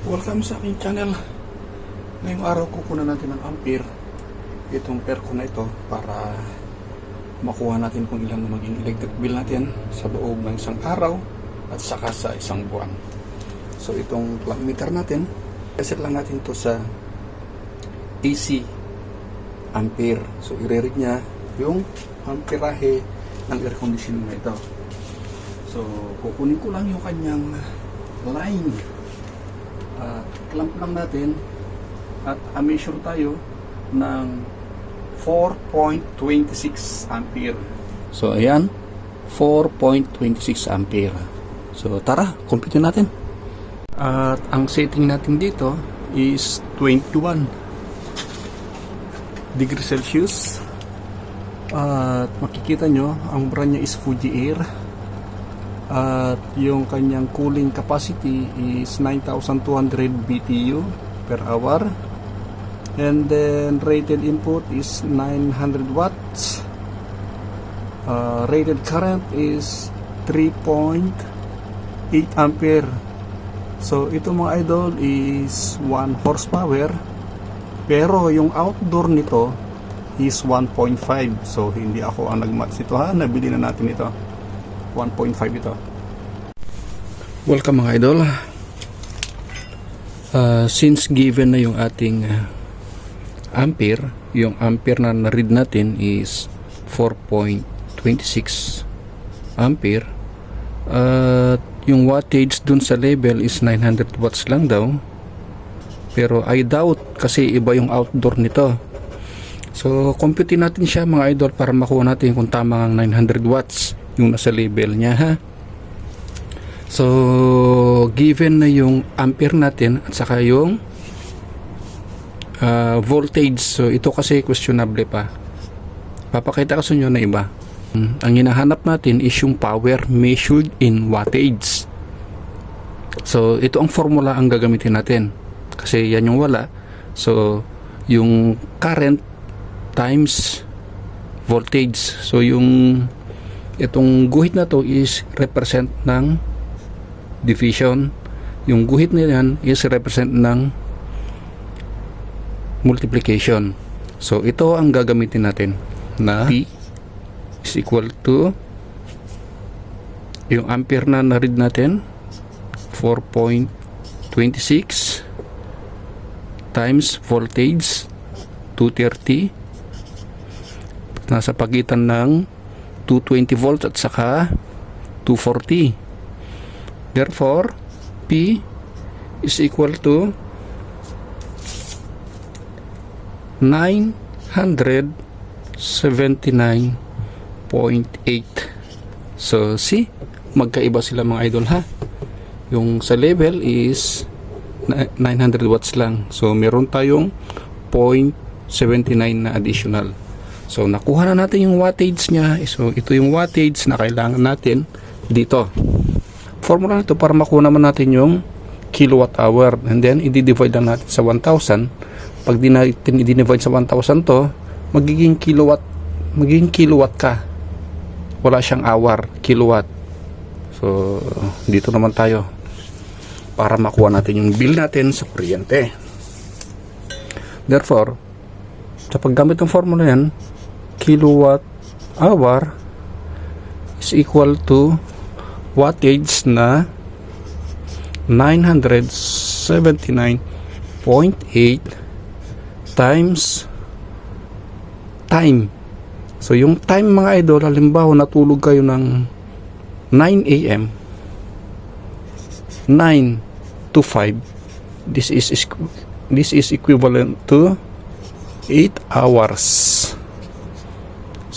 Welcome sa aking channel. Ngayong araw kukunan natin ng ampere itong perko na ito para makuha natin kung ilan na maging electric bill natin sa loob ng isang araw at saka sa isang buwan. So itong plug meter natin, set lang natin to sa AC ampere. So i-read niya yung amperahe ng air conditioning na ito. So kukunin ko lang yung kanyang line at clamp lang natin at a-measure tayo ng 4.26 ampere. So ayan, 4.26 ampere. So tara, compute natin. At ang setting natin dito is 21 degrees Celsius. At makikita nyo, ang brand niya is Fuji Air. At yung kanyang cooling capacity is 9,200 BTU per hour. And then rated input is 900 watts. Uh, rated current is 3.8 ampere. So ito mga idol is 1 horsepower. Pero yung outdoor nito is 1.5. So hindi ako ang nagmatch ito ha. Nabili na natin ito. 1.5 ito. Welcome mga idol. Uh, since given na yung ating uh, ampere, yung ampere na na-read natin is 4.26 ampere. At yung wattage dun sa label is 900 watts lang daw. Pero I doubt kasi iba yung outdoor nito. So, compute natin siya mga idol para makuha natin kung tama ang 900 watts yung nasa label niya ha. So, given na yung ampere natin at saka yung uh, voltage. So, ito kasi questionable pa. Papakita ko sa inyo na iba. Hmm, Ang hinahanap natin is yung power measured in wattage. So, ito ang formula ang gagamitin natin. Kasi yan yung wala. So, yung current times voltage. So, yung itong guhit na to is represent ng division. Yung guhit na yan is represent ng multiplication. So, ito ang gagamitin natin na P is equal to yung ampere na na-read natin 4.26 times voltage 230 nasa pagitan ng 220 volts at saka 240 therefore P is equal to 979.8 so see magkaiba sila mga idol ha? Yung sa level is na- 900 watts lang. So meron tayong 0.79 na additional. So nakuha na natin yung wattage nya so ito yung wattage na kailangan natin dito formula nito para makuha naman natin yung kilowatt hour. And then i-divide lang natin sa 1,000 pag di natin i-divide sa 1,000 to magiging kilowatt magiging kilowatt ka. Wala siyang hour kilowatt. So dito naman tayo para makuha natin yung bill natin sa kuryente. Therefore sa paggamit ng formula yan kilowatt hour is equal to wattage na 979.8 times time. So yung time mga idol, halimbawa natulog kayo ng 9 a.m. 9 to 5. This is this is equivalent to 8 hours.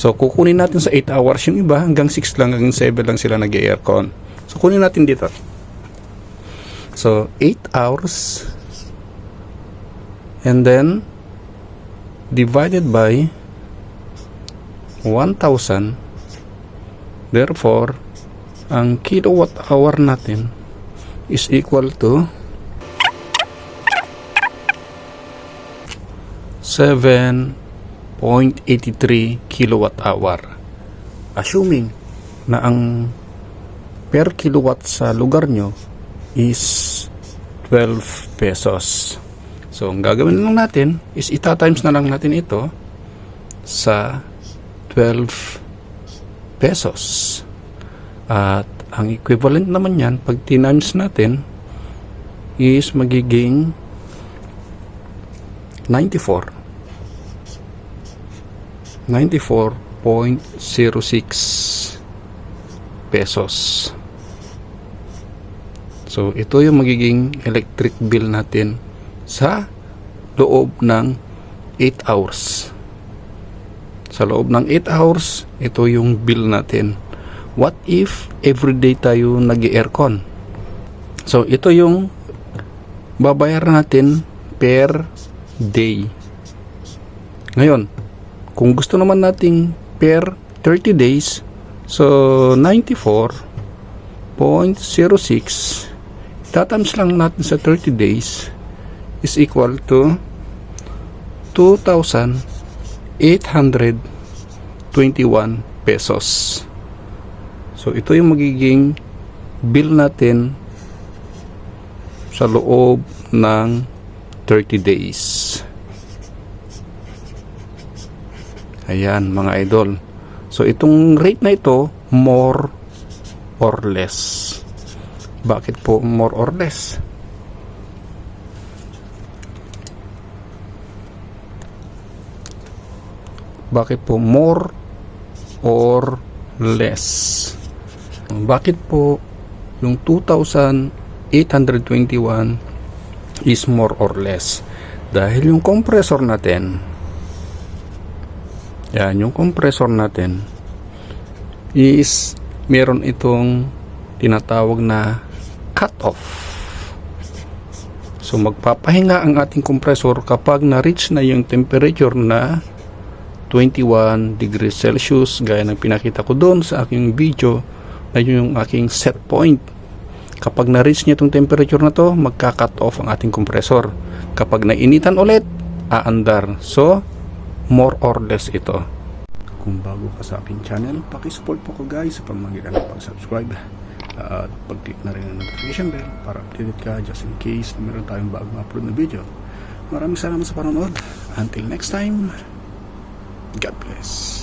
So kukunin natin sa 8 hours yung iba hanggang 6 lang hanggang 7 lang sila nag-aircon. So kunin natin dito. So 8 hours and then divided by 1,000 therefore ang kilowatt hour natin is equal to 7.83 kilowatt hour assuming na ang per kilowatt sa lugar nyo is 12 pesos. So, ang gagawin lang natin is ita-times na lang natin ito sa 12 pesos. At ang equivalent naman yan, pag times natin, is magiging 94. 94.06 pesos. So, ito yung magiging electric bill natin sa loob ng 8 hours. Sa loob ng 8 hours, ito yung bill natin. What if everyday tayo nag-aircon? So, ito yung babayaran natin per day. Ngayon, kung gusto naman nating per 30 days, so 94.06 tatams lang natin sa 30 days is equal to 2,821 pesos. So, ito yung magiging bill natin sa loob ng 30 days. Ayan, mga idol. So, itong rate na ito, more or less. Bakit po more or less? Bakit po more or less? Bakit po yung 2,821 is more or less? Dahil yung compressor natin, yan, yung compressor natin is meron itong tinatawag na cut-off. So magpapahinga ang ating compressor kapag na-reach na yung temperature na 21 degrees Celsius gaya ng pinakita ko doon sa aking video na yun yung aking set point. Kapag na-reach niya itong temperature na to, magka-cut off ang ating compressor. Kapag nainitan ulit, aandar. So, more or less ito. Kung bago ka sa aking channel, pakisupport po ko guys sa pamagitan ng pag-subscribe at pag-click na rin ang notification bell para updated ka just in case na meron tayong bagong upload na video. Maraming salamat sa panonood. Until next time, God bless.